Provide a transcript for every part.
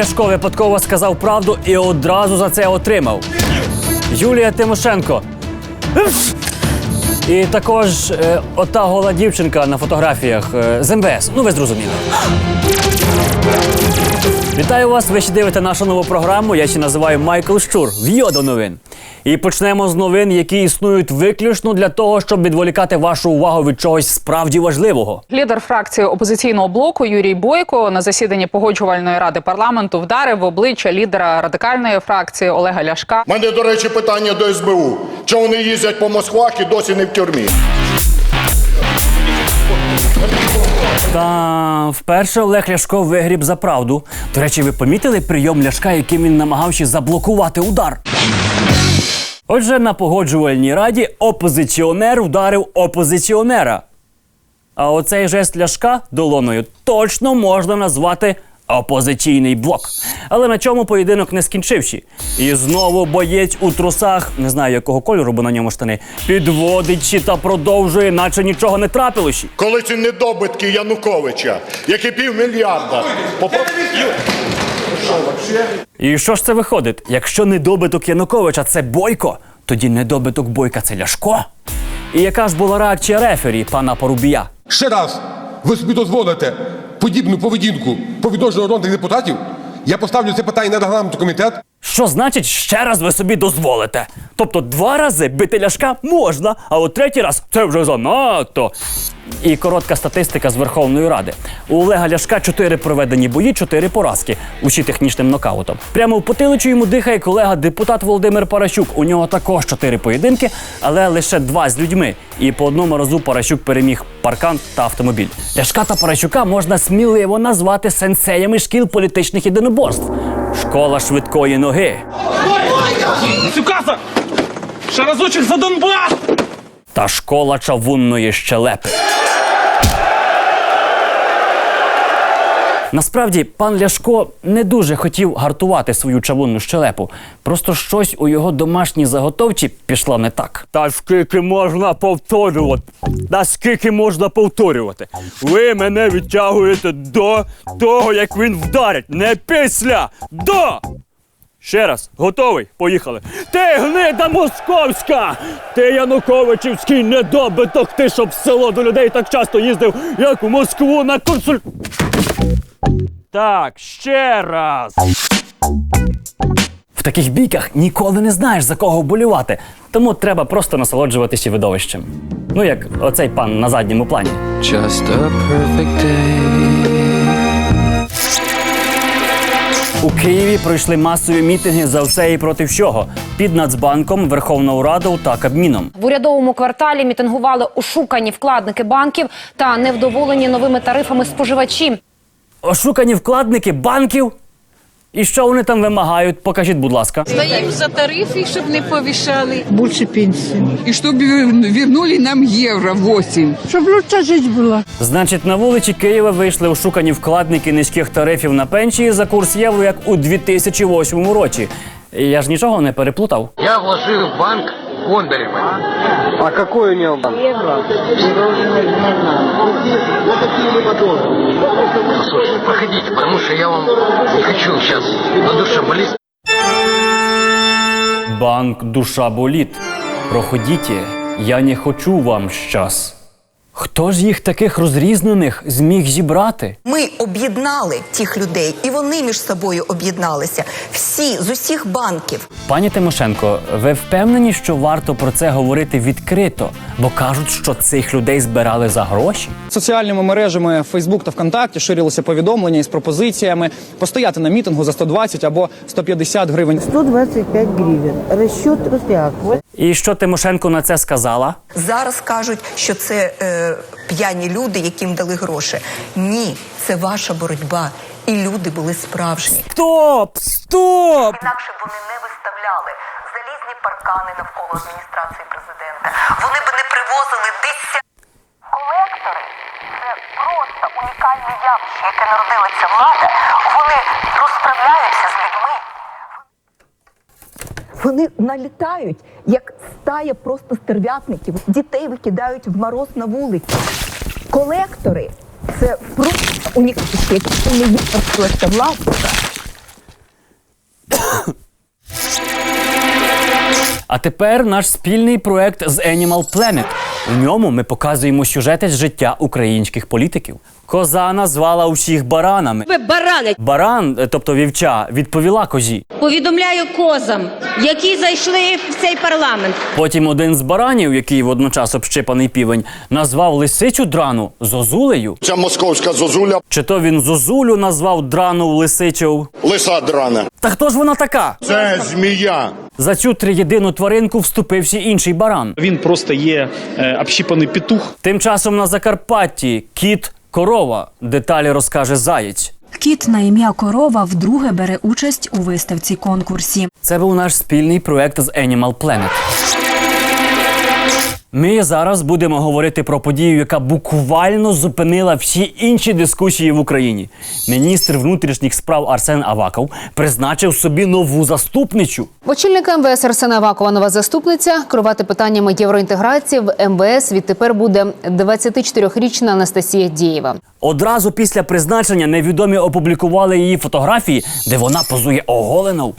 Ляшко випадково сказав правду і одразу за це отримав. Юлія Тимошенко. І також е, ота гола дівчинка на фотографіях е, з МВС. Ну, ви зрозуміли. Вітаю вас! Ви ще дивите нашу нову програму. Я ще називаю Майкл Щур. В'йо до новин. І почнемо з новин, які існують виключно для того, щоб відволікати вашу увагу від чогось справді важливого. Лідер фракції опозиційного блоку Юрій Бойко на засіданні погоджувальної ради парламенту вдарив в обличчя лідера радикальної фракції Олега Ляшка. У мене, до речі, питання до СБУ. Чого вони їздять по Москвах і досі не в тюрмі? Та вперше Олег Ляшко вигріб за правду. До речі, ви помітили прийом Ляшка, яким він намагався заблокувати удар? Отже, на погоджувальній раді опозиціонер вдарив опозиціонера. А оцей жест Ляшка долоною точно можна назвати опозиційний блок. Але на чому поєдинок не скінчивши. І знову боєць у трусах, не знаю якого кольору, бо на ньому штани, підводить та продовжує, наче нічого не трапилося. Коли ці недобитки Януковича, які півмільярда. Попро... І що ж це виходить? Якщо недобиток Януковича це Бойко, тоді недобиток Бойка це Ляшко. І яка ж була реакція рефері пана Порубія? Ще раз ви собі дозволите подібну поведінку по відношенню народних депутатів, я поставлю це питання на регламентний комітет. Що значить ще раз ви собі дозволите? Тобто два рази бити ляшка можна, а от третій раз це вже занадто. І коротка статистика з Верховної Ради. У Олега Ляшка чотири проведені бої, чотири поразки, усі технічним нокаутом. Прямо в потилицю йому дихає колега депутат Володимир Паращук. У нього також чотири поєдинки, але лише два з людьми. І по одному разу Паращук переміг паркан та автомобіль. Ляшка та Паращука можна сміливо назвати сенсеями шкіл політичних єдиноборств. Школа швидкої ноги. Цюкаса! Ще разочок за Донбас! та школа чавунної щелепи. Насправді, пан Ляшко не дуже хотів гартувати свою чавунну щелепу. Просто щось у його домашній заготовці пішло не так. Та скільки можна повторювати? Та скільки можна повторювати? Ви мене відтягуєте до того, як він вдарить, не після, до! Ще раз, готовий? Поїхали. Ти гнида московська! Ти Януковичівський недобиток, ти щоб в село до людей так часто їздив, як у Москву на консуль. Так, ще раз. В таких бійках ніколи не знаєш, за кого вболівати. Тому треба просто насолоджуватися видовищем. Ну, як оцей пан на задньому плані. Just a perfect day. У Києві пройшли масові мітинги за все і проти всього під Нацбанком, Верховною Радою та Кабміном. В урядовому кварталі мітингували ошукані вкладники банків та невдоволені новими тарифами споживачі Ошукані вкладники банків. І що вони там вимагають? Покажіть, будь ласка. Стоим за тарифы, чтобы не повышали. больше пенсии. И чтобы вер- вернули нам евро 8. Чтобы лучше жить было. Значить, на вулиці Києва вийшли ошукані вкладники низьких тарифів на пенсії за курс євро, як у 2008 році. І Я ж нічого не переплутав. Я вложил в банк Бондарева. А какой у него банк? Слушайте, проходите, потому что я вам не хочу сейчас на душе болеть. Банк душа болит. Проходите, я не хочу вам щас. Хто ж їх таких розрізнених зміг зібрати? Ми об'єднали тих людей, і вони між собою об'єдналися. Всі з усіх банків. Пані Тимошенко, ви впевнені, що варто про це говорити відкрито, бо кажуть, що цих людей збирали за гроші? Соціальними мережами Facebook та ВКонтакті ширилися повідомлення із пропозиціями постояти на мітингу за 120 або 150 гривень. 125 гривен. Расчет реакции. І що Тимошенко на це сказала? Зараз кажуть, що це е, п'яні люди, яким дали гроші. Ні, це ваша боротьба. І люди були справжні. Стоп! Стоп! Інакше б вони не виставляли залізні паркани навколо адміністрації президента. Вони б не привозили десятки. Колектори це просто унікальне явище, яке народила ця влада. Вони розправляються з людьми. Вони налітають, як хватає просто стерв'ятників. Дітей викидають в мороз на вулиці. Колектори це просто унікальність, які не. А тепер наш спільний проект з Animal Planet. У ньому ми показуємо сюжети з життя українських політиків. Коза назвала усіх баранами. Ви барани! Баран, е, тобто вівча, відповіла козі. Повідомляю козам, які зайшли в цей парламент. Потім один з баранів, який водночас общипаний півень, назвав лисицю драну зозулею. Ця московська зозуля Чи то він зозулю назвав драну лисичу? лиса драна. Та хто ж вона така? Це змія. За цю триєдину тваринку вступився інший баран. Він просто є е, общіпаний петух. Тим часом на Закарпатті кіт корова. Деталі розкаже заєць. Кіт на ім'я Корова вдруге бере участь у виставці конкурсі. Це був наш спільний проект з Animal Planet. Ми зараз будемо говорити про подію, яка буквально зупинила всі інші дискусії в Україні. Міністр внутрішніх справ Арсен Аваков призначив собі нову заступничу. Очільник МВС Арсена Авакова нова заступниця керувати питаннями євроінтеграції в МВС відтепер буде 24-річна Анастасія Дієва. Одразу після призначення невідомі опублікували її фотографії, де вона позує оголенов.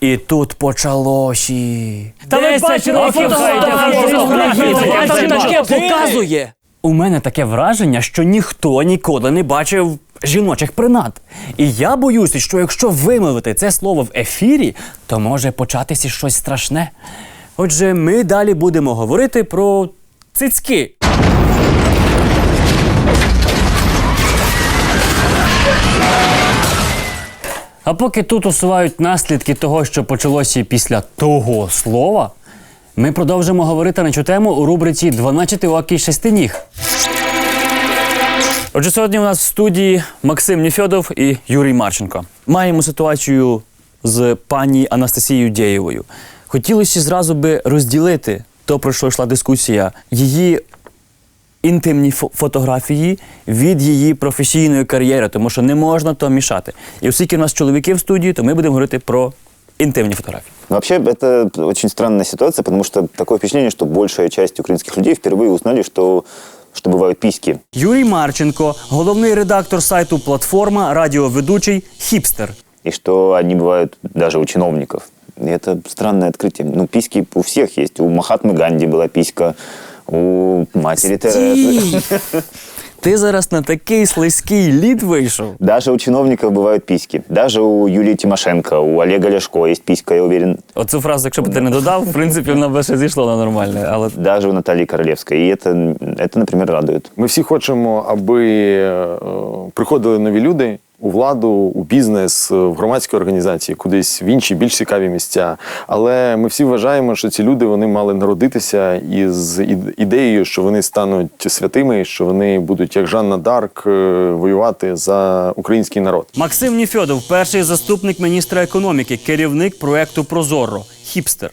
І тут почалося. Та ви бачили показує. У мене таке враження, що ніхто ніколи не бачив жіночих принад. І я боюся, що якщо вимовити це слово в ефірі, то може початися щось страшне. Отже, ми далі будемо говорити про цицьки. А поки тут усувають наслідки того, що почалося після того слова, ми продовжимо говорити на цю тему у рубриці «12 окій шестиніг. Отже, сьогодні у нас в студії Максим Ніфьодов і Юрій Марченко. Маємо ситуацію з пані Анастасією Дєєвою. Хотілося зразу би розділити то, про що йшла дискусія, її інтимні фо- фотографії від її професійної кар'єри, тому що не можна то мішати. І оскільки у нас чоловіки в студії, то ми будемо говорити про інтимні фотографії. Вообще, это очень странная ситуация, потому что такое впечатление, что большая часть украинских людей впервые узнали, что, что бывают письки. Юрій Марченко, головний редактор сайту Платформа, радіоведучий Хіпстер. И что они бывают даже у чиновников. И это странное открытие. Ну, письки у всех есть. У Махатмы Ганди была писька, у матери Терезы. Ти зараз на такий слизький лід вийшов. Даже у чиновников бывают письки. Даже у Юлии Тимошенко, у Олега Ляшко есть писька, я уверен. Оцю фразу, якщо б ти не додав, в принципі, вона б ще зійшла на нормальне. Але Даже у Натальи Королевской. И это, это например, радует. Ми всі хочемо, аби е, приходили нові люди у владу, у бізнес, в громадські організації, кудись в інші більш цікаві місця. Але ми всі вважаємо, що ці люди вони мали народитися із ід- ідеєю, що вони стануть святими, що вони будуть як Жанна Дарк е, воювати за український народ. Максим Ніфьодов, перший заступник міністра економіки, керівник проекту Прозоро, Хіпстер.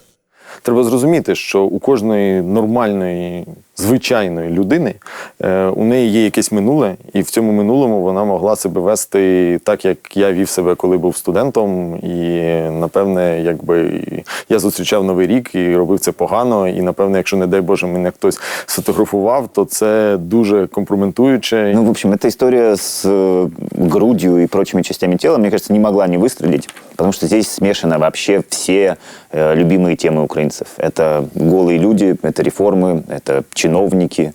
Треба зрозуміти, що у кожної нормальної, звичайної людини е, у неї є якесь минуле, і в цьому минулому вона могла себе вести так, як я вів себе, коли був студентом. І напевне, якби я зустрічав новий рік і робив це погано. І напевне, якщо не дай Боже, мене хтось сфотографував, то це дуже компрометуюче. Ну, в общем, эта история с э, грудью и прочими частями тела, мне кажется, не могла не выстрелить, потому что здесь смешаны вообще все э, любимые темы украинцев. Это голые люди, это реформы, это чиновники,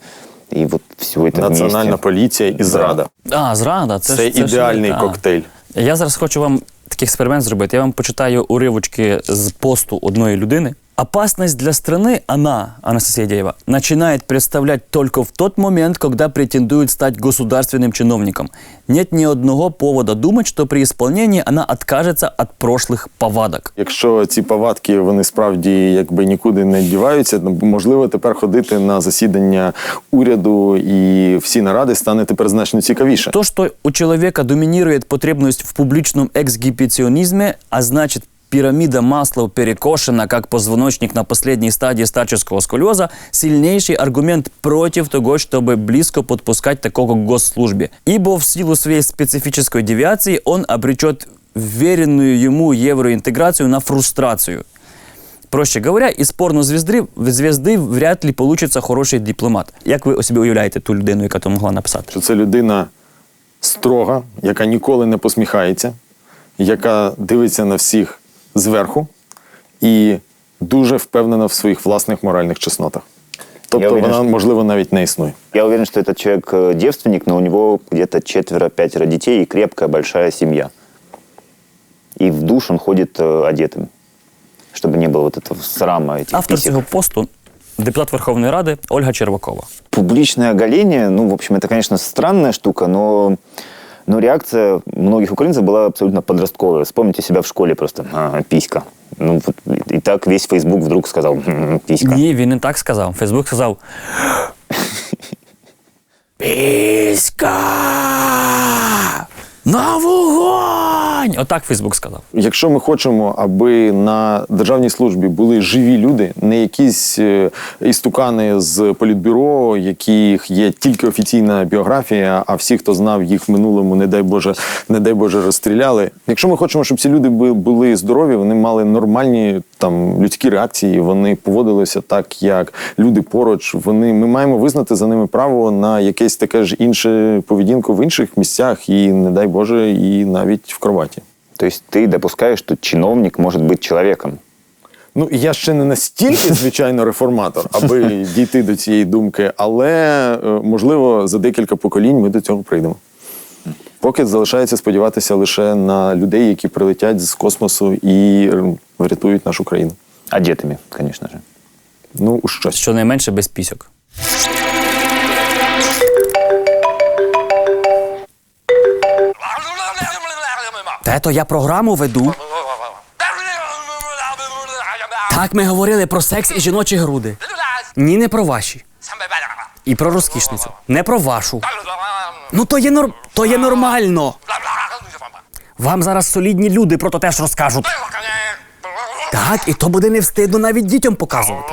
І от всього это Національна вместе. поліція і зрада. А, зрада. Це, Це, ж- це ж- ідеальний а. коктейль. Я зараз хочу вам такий експеримент зробити. Я вам почитаю уривочки з посту одної людини. Опасность для страны она, Анастасия Деева, начинает представлять только в тот момент, когда претендует стать государственным чиновником. Нет ни одного повода думать, что при исполнении она откажется от прошлых повадок. Якщо ці повадки вони справді якби нікуди не діваються, то, можливо тепер ходити на засідання уряду і всі наради стане тепер значно цікавіше. То, что у человека доминирует потребность в публичном эксгибиционизме, а значит пирамида Маслоу перекошена, как позвоночник на последней стадии старческого сколиоза, сильнейший аргумент против того, чтобы близко подпускать такого к госслужбе. Ибо в силу своей специфической девиации он обречет веренную ему евроинтеграцию на фрустрацию. Проще говоря, із порнозвізди звізди вряд ли получиться хороший дипломат. Як ви собі уявляєте ту людину, яка то могла написати? Що це людина строга, яка ніколи не посміхається, яка дивиться на всіх зверху і дуже впевнена в своїх власних моральних чеснотах. Тобто уверен, вона, що- можливо, навіть не існує. Я уверен, что этот человек э, девственник, но у него где-то четверо-пятеро детей и крепкая большая семья. И в душ он ходит э, одетым, чтобы не было вот этого срама этих Автор писек. цього посту депутат Верховної Ради Ольга Червакова. Публичное оголение, ну, в общем, это, конечно, странная штука, но, но реакция многих украинцев была абсолютно подростковая. Вспомните себя в школе просто. А, писька. Ну, и так весь Фейсбук вдруг сказал писька. Ні, він не так сказав. Фейсбук сказав. Піська! На вогонь! Отак Фейсбук сказав. Якщо ми хочемо, аби на державній службі були живі люди, не якісь е, істукани з політбюро, яких є тільки офіційна біографія, а всі, хто знав їх в минулому, не дай Боже, не дай Боже, розстріляли. Якщо ми хочемо, щоб ці люди були здорові, вони мали нормальні там людські реакції, вони поводилися так, як люди поруч. Вони ми маємо визнати за ними право на якесь таке ж інше поведінку в інших місцях, і не дай Боже, і навіть в кроваті. То есть ты допускаешь, что чиновник может быть человеком? Ну, я ще не настільки, звичайно, реформатор, аби дійти до цієї думки, але е, можливо за декілька поколінь ми до цього прийдемо. Поки залишається сподіватися лише на людей, які прилетять з космосу і е, врятують нашу країну. Одетыми, конечно же. Ну, у щось. Щонайменше без Пісьок. Тето, я програму веду. Так ми говорили про секс і жіночі груди. Ні, не про ваші. І про розкішницю. Не про вашу. Ну то є норм... то є нормально. Вам зараз солідні люди про то теж розкажуть. Так, і то буде не встидно навіть дітям показувати.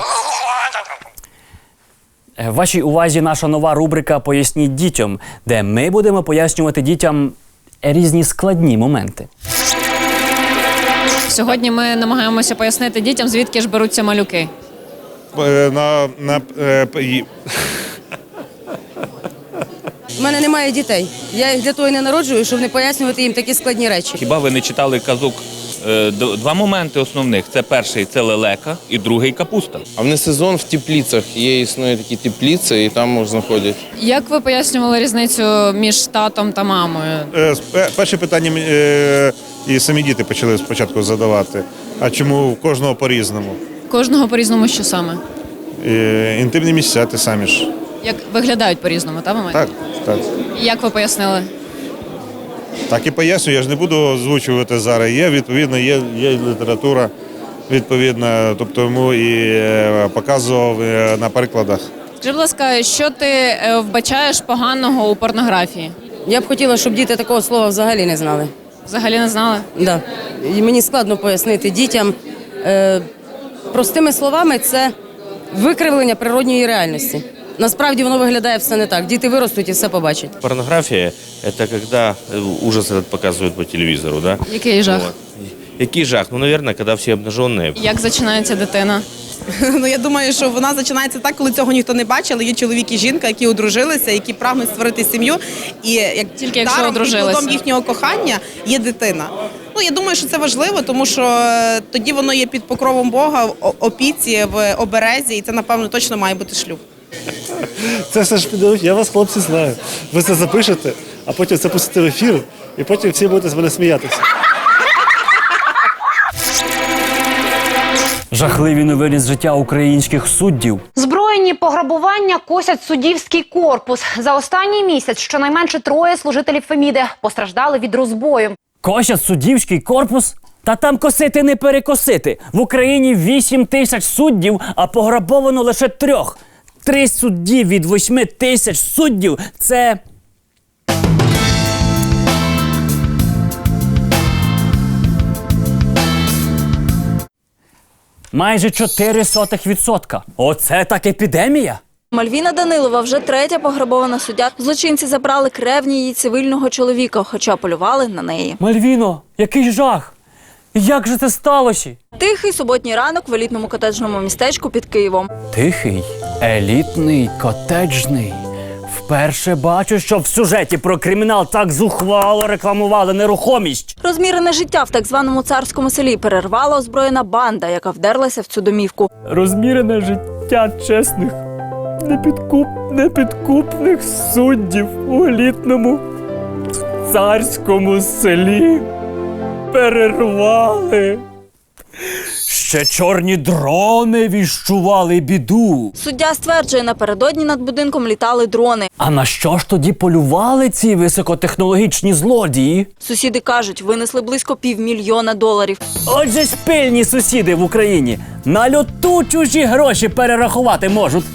Е, Вашій увазі наша нова рубрика Поясніть дітям, де ми будемо пояснювати дітям різні складні моменти. Сьогодні ми намагаємося пояснити дітям, звідки ж беруться малюки. На, на, У мене немає дітей. Я їх для того і не народжую, щоб не пояснювати їм такі складні речі. Хіба ви не читали казок? Е, Два моменти основних: це перший це лелека, і другий капуста. А в несезон в теплицях є існує такі теплиці, і там можна знаходять. Як ви пояснювали різницю між татом та мамою? Перше питання е, і самі діти почали спочатку задавати. А чому кожного по-різному? Кожного по-різному, що саме? Е, Інтимні місця, ти самі ж. Як виглядають по-різному, та мама? Так, так. Як ви пояснили? Так і пояснюю, я ж не буду озвучувати зараз. Є відповідно, є, є література відповідна, тобто йому і е, показував е, на прикладах. Скажи, будь ласка, що ти е, вбачаєш поганого у порнографії? Я б хотіла, щоб діти такого слова взагалі не знали. Взагалі не знали? Да. І мені складно пояснити дітям. Е, простими словами, це викривлення природньої реальності. Насправді воно виглядає все не так. Діти виростуть і все побачать. Порнографія це коли ужас этот показують по телевізору, да? Який жах? Вот. Який жах? Ну, наверное, коли всі обнажені. Як зачинається дитина? Ну я думаю, що вона починається так, коли цього ніхто не бачив. але Є чоловік і жінка, які одружилися, які прагнуть створити сім'ю. І як Тільки якщо даром і одружилися. плодом їхнього кохання є дитина. Ну я думаю, що це важливо, тому що е, тоді воно є під покровом Бога, в опіці, в оберезі, і це напевно точно має бути шлюб. Це все ж я вас, хлопці, знаю. Ви це запишете, а потім це пустите в ефір, і потім всі будете з мене сміятися. Жахливі новини з життя українських суддів. Збройні пограбування косять суддівський корпус. За останній місяць щонайменше троє служителів Феміди постраждали від розбою. Косять суддівський корпус? Та там косити не перекосити. В Україні 8 тисяч суддів, а пограбовано лише трьох. Три судді від 8 тисяч суддів це. Майже 0,04%. Оце так епідемія. Мальвіна Данилова вже третя пограбована суддя. Злочинці забрали кревні її цивільного чоловіка, хоча полювали на неї. Мальвіно, який жах! Як же це сталося? Тихий суботній ранок в елітному котеджному містечку під Києвом. Тихий, елітний, котеджний. Вперше бачу, що в сюжеті про кримінал так зухвало рекламували нерухомість. Розмірене життя в так званому царському селі перервала озброєна банда, яка вдерлася в цю домівку. Розмірене життя чесних, непідкуп, непідкупних суддів у елітному царському селі перервали. Ще чорні дрони віщували біду. Суддя стверджує, напередодні над будинком літали дрони. А на що ж тоді полювали ці високотехнологічні злодії? Сусіди кажуть, винесли близько півмільйона доларів. Отже, спільні сусіди в Україні на льоту чужі гроші перерахувати можуть.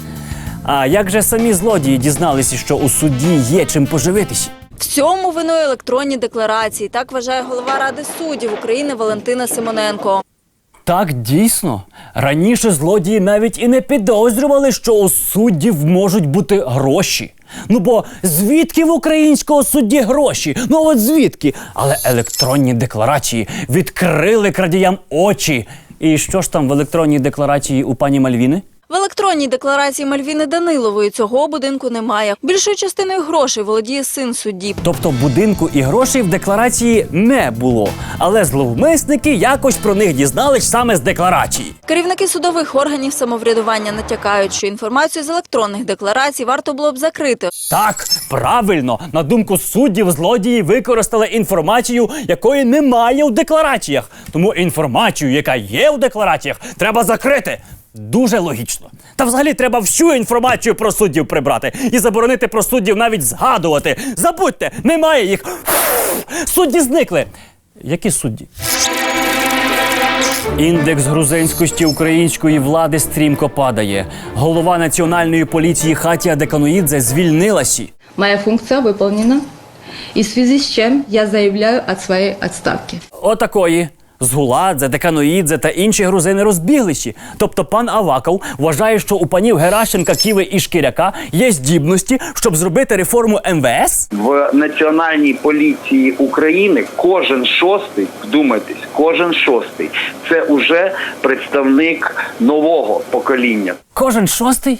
А як же самі злодії дізналися, що у суді є чим поживитися? Всьому виною електронні декларації. Так вважає голова Ради суддів України Валентина Симоненко. Так дійсно. Раніше злодії навіть і не підозрювали, що у суддів можуть бути гроші. Ну бо звідки в українського судді гроші? Ну от звідки? Але електронні декларації відкрили крадіям очі. І що ж там в електронній декларації у пані Мальвіни? В електронній декларації Мальвіни Данилової цього будинку немає. Більшою частиною грошей володіє син судді. Тобто будинку і грошей в декларації не було. Але зловмисники якось про них дізнались саме з декларації. Керівники судових органів самоврядування натякають, що інформацію з електронних декларацій варто було б закрити. Так, правильно, на думку суддів, злодії використали інформацію, якої немає у деклараціях. Тому інформацію, яка є у деклараціях, треба закрити. Дуже логічно. Та взагалі треба всю інформацію про суддів прибрати і заборонити про суддів навіть згадувати. Забудьте, немає їх. Судді зникли. Які судді? Індекс грузинськості української влади стрімко падає. Голова національної поліції Хатія Декануїдзе звільнилася. Моя функция выполнена, и в связи с чем я заявляю от своей отставки. Отакої. Згуладзе, Деканоїдзе та інші грузини розбіглися. Тобто пан Аваков вважає, що у панів Геращенка, Ківи і Шкіряка є здібності, щоб зробити реформу МВС. В Національній поліції України кожен шостий, вдумайтесь, кожен шостий це уже представник нового покоління. Кожен шостий.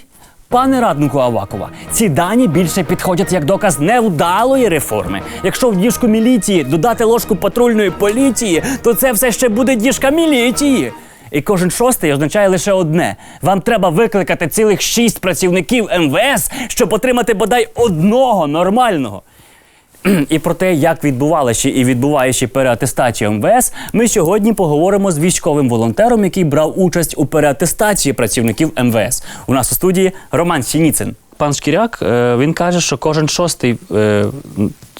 Пане раднику Авакова, ці дані більше підходять як доказ невдалої реформи. Якщо в діжку міліції додати ложку патрульної поліції, то це все ще буде діжка міліції. І кожен шостий означає лише одне: вам треба викликати цілих шість працівників МВС, щоб отримати бодай одного нормального. І про те, як відбувалася і відбуваючи переатестацію МВС, ми сьогодні поговоримо з військовим волонтером, який брав участь у переатестації працівників МВС. У нас у студії Роман Сініцин. Пан Шкіряк е, він каже, що кожен шостий е,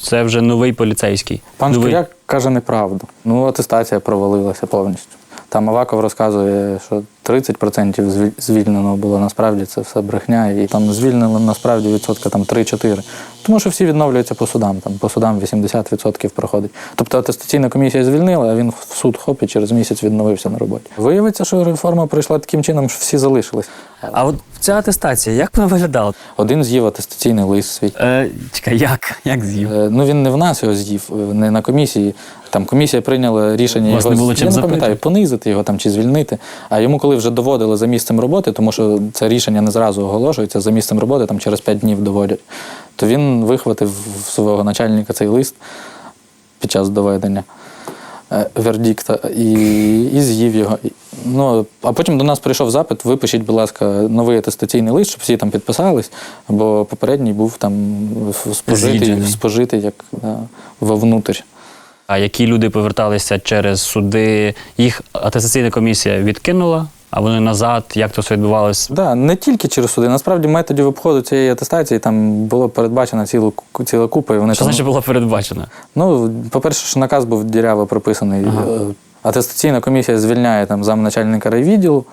це вже новий поліцейський. Пан Новий. Шкіряк каже неправду. Ну, атестація провалилася повністю. Там Аваков розказує, що 30% звільнено було насправді це все брехня, і там звільнено насправді відсотка там 3-4. Тому що всі відновлюються по судам. Там по судам 80% проходить. Тобто атестаційна комісія звільнила, а він в суд хоп і через місяць відновився на роботі. Виявиться, що реформа пройшла таким чином, що всі залишились. А от ця атестація, як вона виглядала? Один з'їв атестаційний лист свій. Е, чекай, як? Як з'їв? Е, ну він не в нас його з'їв, е, не на комісії. Там комісія прийняла рішення Вас його було чим я не пам'ятаю, понизити його там чи звільнити. А йому, коли вже доводили за місцем роботи, тому що це рішення не зразу оголошується, за місцем роботи там через 5 днів доводять, то він вихватив свого начальника цей лист під час доведення е, вердикта і, і з'їв його. Ну, а потім до нас прийшов запит, випишіть, будь ласка, новий атестаційний лист, щоб всі там підписались, бо попередній був там спожитий, спожитий як да, вовнутрь. А які люди поверталися через суди, їх атестаційна комісія відкинула, а вони назад, як то все відбувалося? Да, не тільки через суди. Насправді методів обходу цієї атестації там було передбачено цілу ціла купа. І вони Що там, значить було передбачено? Ну, по-перше, що наказ був діряво прописаний. Е, Атестаційна комісія звільняє там замначальника райвідділу,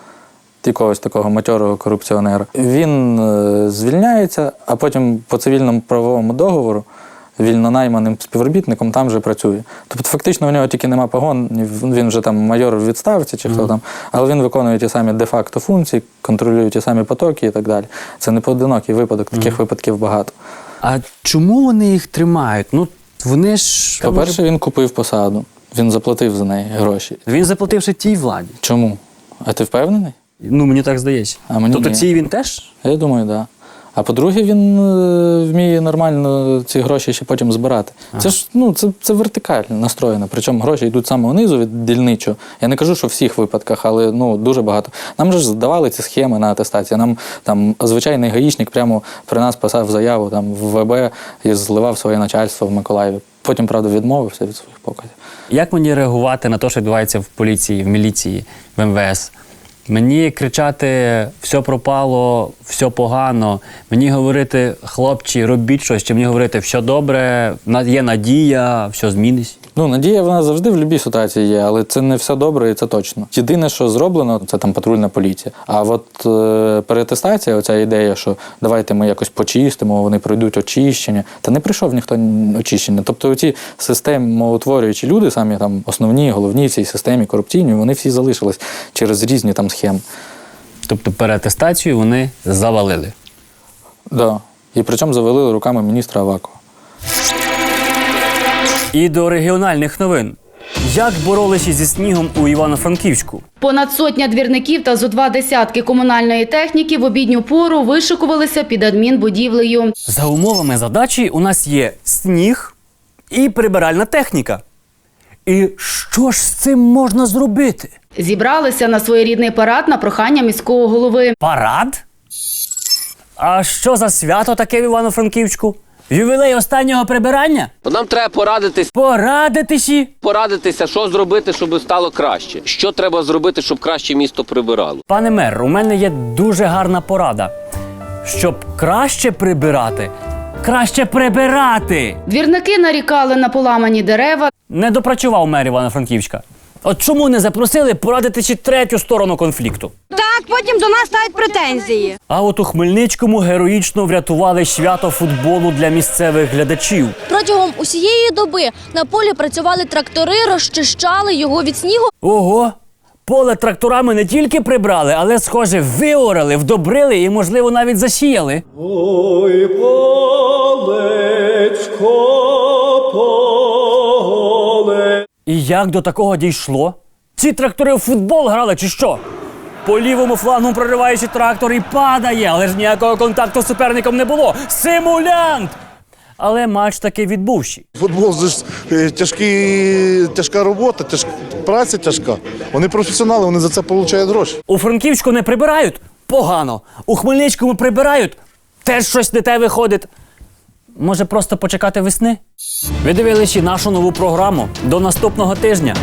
якогось такого матьорого корупціонера. Він е, звільняється, а потім по цивільному правовому договору вільнонайманим співробітником там же працює. Тобто, фактично, у нього тільки нема погонів, він вже там майор в відставці чи хто там, але він виконує ті самі де-факто функції, контролює ті самі потоки і так далі. Це не поодинокий випадок, таких випадків багато. А чому вони їх тримають? Ну, вони ж. По-перше, він купив посаду. Він заплатив за неї гроші. Він заплатив ще тій владі. Чому? А ти впевнений? Ну, мені так здається. А мені тобто ні. цій він теж? Я думаю, так. Да. А по-друге, він е, вміє нормально ці гроші ще потім збирати. Це ж ну, це, це вертикаль настроєно. Причому гроші йдуть саме унизу від дільничого. Я не кажу, що в всіх випадках, але ну, дуже багато. Нам же ж здавали ці схеми на атестацію. Нам там звичайний гаїчник прямо при нас писав заяву там, в ВБ і зливав своє начальство в Миколаєві. Потім, правда, відмовився від своїх показів. Як мені реагувати на те, що відбувається в поліції, в міліції, в МВС? Мені кричати все пропало, все погано. Мені говорити, хлопці, робіть щось, чи мені говорити, все добре, є надія, все зміниться. Ну, надія вона завжди в будь-якій ситуації є, але це не все добре і це точно. Єдине, що зроблено, це там патрульна поліція. А от е, переатестація, оця ідея, що давайте ми якось почистимо, вони пройдуть очищення. Та не прийшов ніхто очищення. Тобто ці системоутворюючі люди, самі там основні, головні в цій системі корупційні, вони всі залишились через різні там схеми. Тобто переатестацію вони завалили. Да. І причому завалили руками міністра Авакова. І до регіональних новин. Як боролися зі снігом у Івано-Франківську? Понад сотня двірників та зо два десятки комунальної техніки в обідню пору вишикувалися під адмінбудівлею. За умовами задачі у нас є сніг і прибиральна техніка. І що ж з цим можна зробити? Зібралися на своєрідний парад на прохання міського голови. Парад? А що за свято таке в Івано-Франківську? Ювілей останнього прибирання? Нам треба порадитись. Порадитися? Порадитися, що зробити, щоб стало краще. Що треба зробити, щоб краще місто прибирало. Пане мер, у мене є дуже гарна порада. Щоб краще прибирати, краще прибирати. Двірники нарікали на поламані дерева. Не допрацював мер Івано-Франківська. От чому не запросили порадити ще третю сторону конфлікту? Так, потім до нас ставить претензії. А от у Хмельницькому героїчно врятували свято футболу для місцевих глядачів. Протягом усієї доби на полі працювали трактори, розчищали його від снігу. Ого! Поле тракторами не тільки прибрали, але, схоже, виорали, вдобрили і, можливо, навіть засіяли. Ой, полечко, поле. І як до такого дійшло? Ці трактори в футбол грали чи що? По лівому флангу прориваючи трактор і падає, але ж ніякого контакту з суперником не було. Симулянт! Але матч таки відбувши. Футбол це ж е, тяжкий, тяжка робота, тяж, праця тяжка. Вони професіонали, вони за це отримують гроші. У Франківську не прибирають? Погано. У Хмельницькому прибирають? Теж щось не те виходить. Може, просто почекати весни? Ви дивилися нашу нову програму. До наступного тижня.